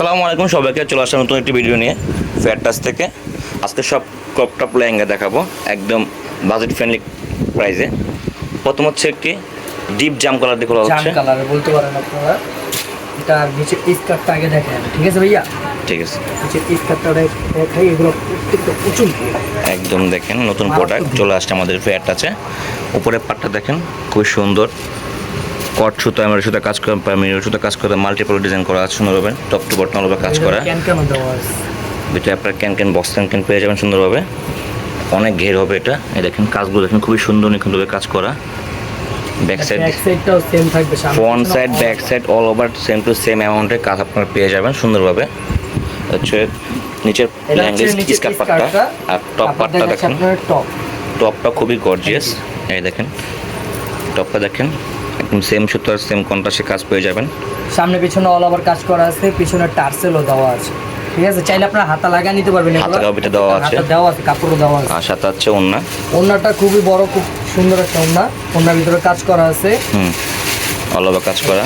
আসসালামু আলাইকুম সবাইকে চলে আসলাম নতুন একটি ভিডিও নিয়ে ফেয়ার টাচ থেকে। আজকে সব ক্রপ টপ লেহেঙ্গা দেখাবো একদম বাজেট ফ্রেন্ডলি প্রাইসে প্রথম হচ্ছে একটি ডিপ জাম কালার দেখো জাম কালারে বলতে পারেন আপনারা। এটা নিচে স্কার্টটা আগে দেখেন। ঠিক আছে ভাইয়া? ঠিক আছে। নিচে স্কার্টটা দেখাই এগুলো প্রত্যেকটা প্রচুর একদম দেখেন নতুন প্রোডাক্ট চলে আসছে আমাদের ফেয়ার আছে উপরের পাটটা দেখেন খুব সুন্দর। কট সুতা আমার সুতো কাজ করে মিরর সুতো কাজ করে মাল্টিপল ডিজাইন করা আছে সুন্দরভাবে টপ টু বটন ভাবে কাজ করা। আছে। আপনার can can box can can পেয়ে যাবেন সুন্দরভাবে। অনেক ঘের হবে এটা। এই দেখেন কাজগুলো দেখেন খুবই সুন্দর নিখুঁতভাবে কাজ করা। ব্যাক সাইড ব্যাক সাইডটাও সেম থাকবে সামনে front side back side all over same to same অ্যামাউন্টে কাজ আপনারা পেয়ে যাবেন সুন্দরভাবে। হচ্ছে নিচের এটা স্কার্ট পার্টটা আর টপ পার্টটা দেখেন। টপ টপটা খুবই গর্জিয়াস এই দেখেন টপটা দেখেন। সেম সুতার সেম কন্ট্রাস্টে কাজ পেয়ে যাবেন। সামনে পিছনে অল ওভার কাজ করা আছে পিছনে টার্সেলও দেওয়া আছে। ঠিক আছে? চাইলে আপনার হাতা লাগা নিতে পারবেন। হাতা কাপিটা দেওয়া আছে। হাতা দেওয়া আছে কাপড়ও দেওয়া আছে। আর সাথে আছে ওন্না। ওন্নাটা খুবই বড় খুব সুন্দর একটা ওন্না। ওন্নার ভিতরে কাজ করা আছে। হুম। অল ওভার কাজ করা।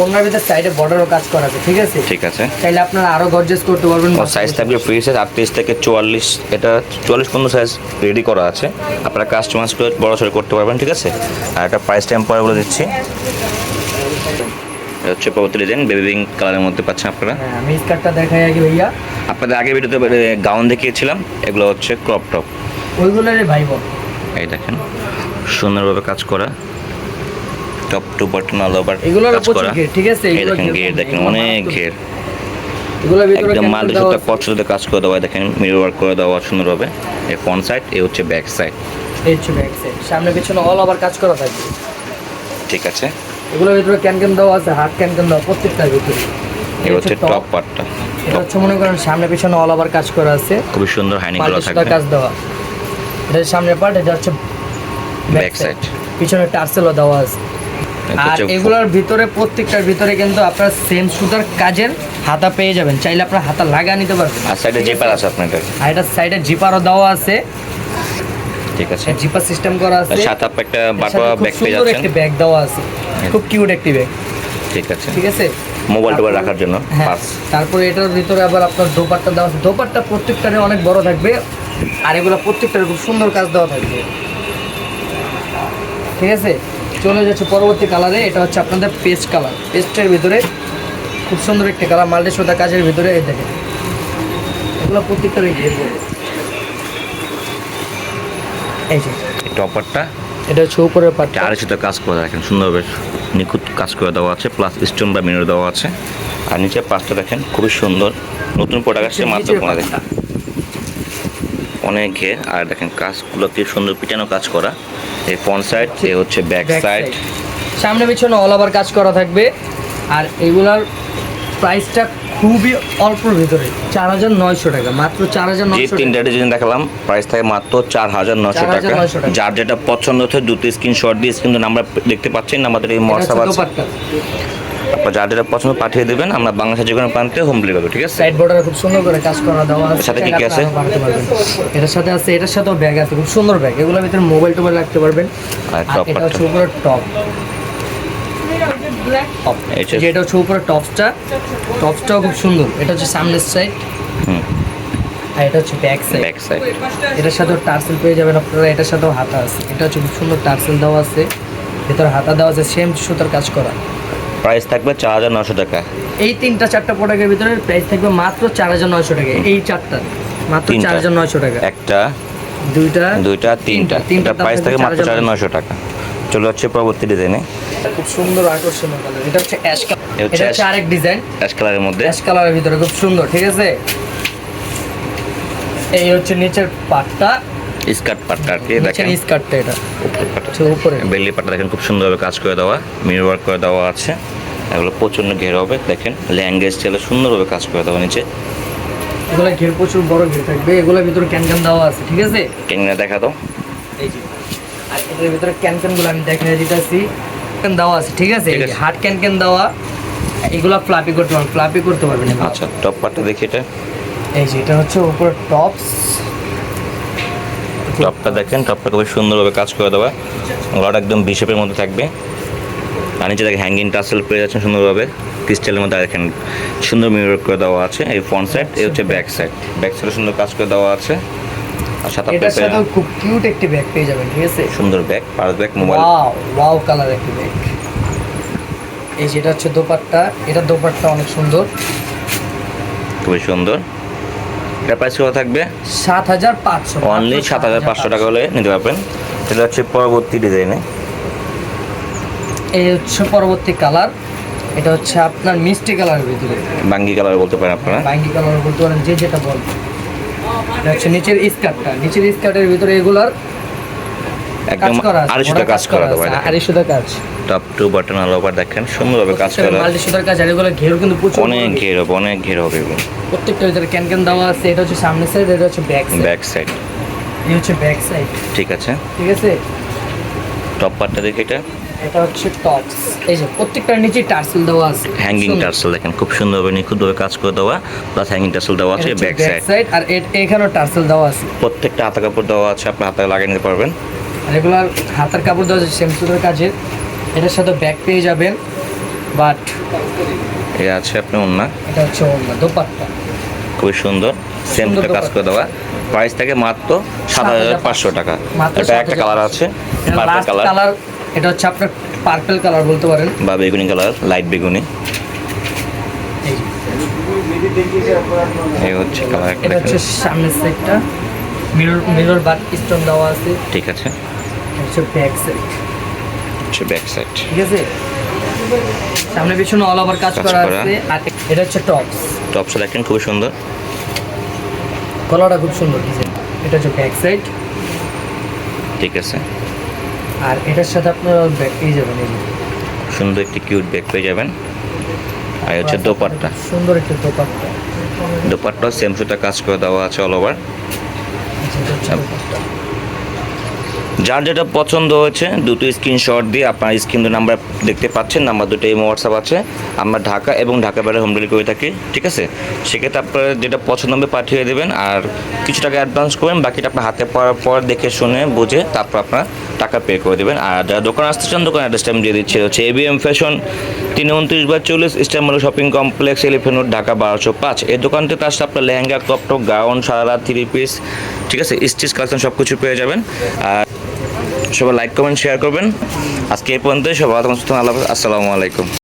ওন্নার ভিতরে সাইডে বর্ডারও কাজ করা আছে ঠিক আছে? ঠিক আছে। চাইলে আপনারা আরও গর্জেস করতে পারবেন। ও সাইজ থাকবে ফ্রি সাইজ আটত্রিশ থেকে চুয়াল্লিশ এটা চুয়াল্লিশ পর্যন্ত সাইজ রেডি করা আছে। আপনারা কাস্টমাইজ করে বড় সড়ো করতে পারবেন ঠিক আছে? আর একটা প্রাইস টাইম পরে বলে দিচ্ছি। হচ্ছে পরবর্তী ডিজাইন বেবি পিঙ্ক কালারের মধ্যে পাচ্ছেন আপনারা। হ্যাঁ আমি স্কার্টটা দেখাই আগে ভাইয়া। আপনাদের আগে ভিডিওতে গাউন দেখিয়েছিলাম এগুলো হচ্ছে ক্রপ টপ ভাই এই দেখেন সুন্দরভাবে কাজ করা। Top to button all over কাজ করা। ঠিক আছে? এই দেখেন ঘের দেখেন অনেক। ঘের একদম সুতা আছে। কাজ করে দেওয়া। দেখেন মিরর ওয়ার্ক করে দেওয়া সুন্দরভাবে। এই ফ্রন্ট সাইড এ হচ্ছে ব্যাক সাইড এই হচ্ছে ব্যাক সাইড সামনে পিছনে অল ওভার কাজ করা থাকবে। ঠিক আছে। এগুলোর ভিতরে ক্যান ক্যান দেওয়া আছে হাত ক্যান ক্যান দেওয়া প্রত্যেকটার ভিতরে। এই হচ্ছে টপ পার্টটা এটা হচ্ছে মনে করেন সামনে পিছনে অল ওভার কাজ করা আছে। খুবই সুন্দর হাইনিং করা থাকবে। কাজ দেওয়া। এটা সামনের পার্ট এটা হচ্ছে ব্যাক সাইড পিছনে টার্সেলও দেওয়া আছে। আর এগুলোর ভিতরে প্রত্যেকটার ভিতরে কিন্তু আপনার সেম সুতার কাজের হাতা পেয়ে যাবেন। চাইলে আপনার হাতা লাগা নিতে পারবেন। আর সাইডে জিপার আছে? আপনাদের? আর এটা সাইডে জিপারও দেওয়া আছে। ঠিক আছে। জিপার সিস্টেম করা আছে। সাথে আপনি একটা বাটা ব্যাগ পেয়ে সুন্দর যাচ্ছেন। একটি ব্যাগ দেওয়া আছে। খুব কিউট একটি ব্যাগ ঠিক আছে। ঠিক আছে? মোবাইল টোবাইল রাখার জন্য হ্যাঁ পার্স তারপরে এটার ভিতরে আবার আপনার দোপাট্টা দেওয়া আছে। দোপাট্টা প্রত্যেকটারে অনেক বড় থাকবে। আর এগুলো প্রত্যেকটারে খুব সুন্দর কাজ দেওয়া থাকবে। ঠিক আছে? চলে যাচ্ছে পরবর্তী কালারে এটা হচ্ছে আপনাদের পেস্ট কালার পেস্টের ভিতরে খুব সুন্দর একটি কালার মাল্টি সোদা কাজের ভিতরে এই দেখেন। এগুলো বলে এই যে টপারটা এটা হচ্ছে উপরের পার্টটা চার সাথে কাজ করে দেখেন সুন্দরভাবে নিখুঁত কাজ করে দেওয়া আছে প্লাস স্টোন বা মিরর দেওয়া আছে। আর নিচে পাঁচটা দেখেন খুবই সুন্দর। নতুন প্রোডাক্ট আসছে মাত্র পনেরো পার্টটা। অনেক ঘের আর দেখেন কাজগুলো কি সুন্দর পিটানো কাজ করা। এই ফ্রন্ট সাইড এ হচ্ছে ব্যাক সাইড সামনে পিছনে অল ওভার কাজ করা থাকবে। আর এগুলার প্রাইসটা খুবই অল্প ভিতরে চার হাজার নয়শো টাকা মাত্র চার হাজার যে তিনটা ডিজাইন দেখালাম প্রাইস থাকে মাত্র চার হাজার নয়শো টাকা। 4,900 টাকা। যার যেটা পছন্দ হচ্ছে দুটো স্ক্রিনশট দিয়ে স্ক্রিন নাম্বার দেখতে পাচ্ছেন আমাদের এই হোয়াটসঅ্যাপ আছে। আপনার যার যেটা পছন্দ পাঠিয়ে দেবেন আমরা বাংলাদেশের যে কোনো প্রান্তে হোম ডেলিভারি ঠিক আছে? সাইড বর্ডারে খুব সুন্দর করে কাজ করা দেওয়া আছে সাথে কি কি আছে? এটার সাথে আছে এটার সাথেও ব্যাগ আছে খুব সুন্দর ব্যাগ এগুলোর ভিতরে মোবাইল টোবাইল রাখতে পারবেন। আর এটা হচ্ছে উপরে টপ যেটা হচ্ছে উপরে টপসটা টপসটাও খুব সুন্দর। এটা হচ্ছে সামনের সাইড আর এটা হচ্ছে ব্যাক সাইড ব্যাক সাইড এটার সাথেও টার্সেল পেয়ে যাবেন আপনারা এটার সাথেও হাতা আছে। এটা হচ্ছে খুব সুন্দর টার্সেল দেওয়া আছে। ভেতরে হাতা দেওয়া আছে সেম সুতার কাজ করা। প্রাইস থাকবে চার হাজার নশো টাকা। এই তিনটা চারটা প্রোডাক্টের ভিতরে প্রাইস থাকবে মাত্র চার হাজার নয়শো টাকা। এই চারটা মাত্র চার হাজার নয়শো টাকা। একটা দুইটা দুইটা তিনটা। তিনটা প্রাইস থাকে মাত্র চার হাজার নশো টাকা। চলে যাচ্ছে পরবর্তী ডিজাইনে খুব সুন্দর আকর্ষণীয় কালার এটা হচ্ছে অ্যাশ কালার এটা হচ্ছে আরেক ডিজাইন অ্যাশ কালারের মধ্যে। অ্যাশ কালারের ভিতরে খুব সুন্দর ঠিক আছে? এই হচ্ছে নিচের পাটটা স্কার্ট পাটটা আর কি দেখেন। স্কার্টটা এটা। পাটটা। উপরে। বেলি পাটটা দেখেন খুব সুন্দরভাবে কাজ করে দেওয়া মিরর ওয়ার্ক করে দেওয়া আছে। এগুলো প্রচণ্ড ঘের হবে দেখেন। ল্যাঙ্গুয়েজ চাইলে সুন্দরভাবে কাজ করে দেওয়া নিচে। এগুলো ঘের প্রচুর বড় ঘের থাকবে। এগুলোর ভিতরে ক্যান ক্যান দেওয়া আছে ঠিক আছে? ক্যাংরা দেখা দাও। এই যে আর এটার ভিতরে ক্যান ক্যানগুলো আমি দেখাই দিতেছি। ক্যান দেওয়া আছে ঠিক আছে? ঠিক আছে। হার্ড ক্যান ক্যান দেওয়া এগুলো ফ্লাপি করতে পারবেন ফ্লাপি করতে পারবেন এগুলো। আচ্ছা টপ পাটটা দেখি এটা। এই যে এটা হচ্ছে উপরে টপস টপটা দেখেন টপটা খুবই সুন্দরভাবে কাজ করে দেওয়া। গলাটা একদম বিশেপের মধ্যে থাকবে। আর নিচে দেখেন হ্যাঙ্গিং টাসেল পেয়ে যাচ্ছেন সুন্দরভাবে। ক্রিস্টালের মধ্যে দেখেন সুন্দর মিরর করে দেওয়া আছে। এই ফ্রন্ট সাইড এই হচ্ছে ব্যাক সাইড ব্যাক সাইডে সুন্দর কাজ করে দেওয়া আছে। আর সাথে এটার খুব কিউট একটি ব্যাগ পেয়ে যাবেন ঠিক আছে? সুন্দর bag bag mobile wow wow colour একটি ব্যাগ এই যেটা হচ্ছে দোপাট্টা। এটা দোপাট্টা অনেক সুন্দর। খুবই সুন্দর। এটা প্রাইস কত থাকবে? সাত হাজার পাঁচশো অনলি সাত হাজার পাঁচশো টাকা হলে নিতে পারবেন। এটা হচ্ছে পরবর্তী ডিজাইনে এই হচ্ছে পরবর্তী কালার এটা হচ্ছে আপনার মিষ্টি কালারের ভিতরে। বাঙ্গি কালার বলতে পারেন আপনারা। বাঙ্গি কালার বলতে পারেন যে যেটা বল এটা হচ্ছে নিচের স্কার্টটা। নিচের স্কার্টের ভিতরে এগুলার একদম আড়াইশোটা কাজ করা দেওয়া আড়াইশোটা কাজ। Top to button all over দেখেন সুন্দরভাবে কাজ করা। মাল্টি সুতার কাজ আর এগুলো ঘের কিন্তু প্রচুর অনেক ঘের হবে অনেক ঘের হবে এগুলো। প্রত্যেকটা ভিতরে ক্যান ক্যান দেওয়া আছে এটা হচ্ছে সামনের সাইড এটা হচ্ছে ব্যাক সাইড ব্যাক সাইড এই হচ্ছে ব্যাক সাইড ঠিক আছে। ঠিক আছে? টপ পার্টটা দেখে এটা। এটা হচ্ছে টপস এই যে প্রত্যেকটার নিচে টার্সেল দেওয়া আছে। হ্যাঙ্গিং। টার্সেল দেখেন খুব সুন্দরভাবে নিখুঁতভাবে কাজ করে দেওয়া প্লাস হ্যাঙ্গিং টার্সেল দেওয়া আছে ব্যাক সাইড আর এখানেও টার্সেল দেওয়া আছে। প্রত্যেকটা হাতা কাপড় দেওয়া আছে আপনি হাতে লাগিয়ে নিতে পারবেন। আর এগুলার হাতের কাপড় দেওয়া সেম সুতোর কাজের। এটার সাথে ব্যাগ পেয়ে যাবেন বাট এই আছে আপনি অন্য এটা হচ্ছে অন্য দোপাট্টা। খুবই সুন্দর সেম কাজ করে দেওয়া। প্রাইস থাকে মাত্র সাত হাজার পাঁচশো। টাকা। এটা একটা কালার আছে কালার এটা হচ্ছে আপনার পার্পল কালার বলতে পারেন। বা বেগুনি কালার লাইট বেগুনি। এই হচ্ছে কালার এটা হচ্ছে সামনের সাইডটা মিরর মিরর বাট স্টোন দেওয়া আছে। ঠিক আছে। হচ্ছে ব্যাক সাইড হচ্ছে ব্যাক সাইড ঠিক আছে? সামনে পিছনে অল ওভার কাজ করা। আছে আর এটা হচ্ছে টপস টপসটা দেখেন খুবই সুন্দর। গলাটা খুব সুন্দর ডিজাইন এটা হচ্ছে ব্যাক সাইড ঠিক আছে। আর এটার সাথে আপনার ব্যাক পেয়ে যাবেন এই সুন্দর একটি কিউট ব্যাগ পেয়ে যাবেন। আর হচ্ছে দোপাট্টা। সুন্দর একটা দোপাট্টা। দোপাট্টা সেম সুতা কাজ করে দেওয়া আছে অল ওভার আচ্ছা, এটা হচ্ছে দোপাট্টা। যার যেটা পছন্দ হয়েছে দুটো স্ক্রিনশট দিয়ে আপনার স্ক্রিন নাম্বার দেখতে পাচ্ছেন নাম্বার দুটো এই হোয়াটসঅ্যাপ আছে আমরা ঢাকা এবং ঢাকা বাইরে হোম ডেলিভারি থাকি ঠিক আছে? সেক্ষেত্রে আপনার যেটা পছন্দ হবে পাঠিয়ে দেবেন আর কিছু টাকা অ্যাডভান্স করবেন বাকিটা আপনার হাতে পাওয়ার পর দেখে শুনে বুঝে তারপর আপনার টাকা পে করে দেবেন। আর যারা দোকান আসতে চান দোকান অ্যাড্রেসটা আমি দিয়ে দিচ্ছি হচ্ছে এবিএম ফ্যাশন তিন উনত্রিশ বা চল্লিশ ইস্টারমাল shopping complex elephant road, Dhaka বারোশো পাঁচ। এই তার সাথে আপনার লেহেঙ্গা ক্রপ টপ গাউন সারা থ্রি পিস ঠিক আছে? স্টিচ কালেকশন সব কিছু পেয়ে যাবেন। আর সবাই লাইক কমেন্ট শেয়ার করবেন। আজকে এই পর্যন্ত সবাই আল্লাহ আসসালামু আলাইকুম।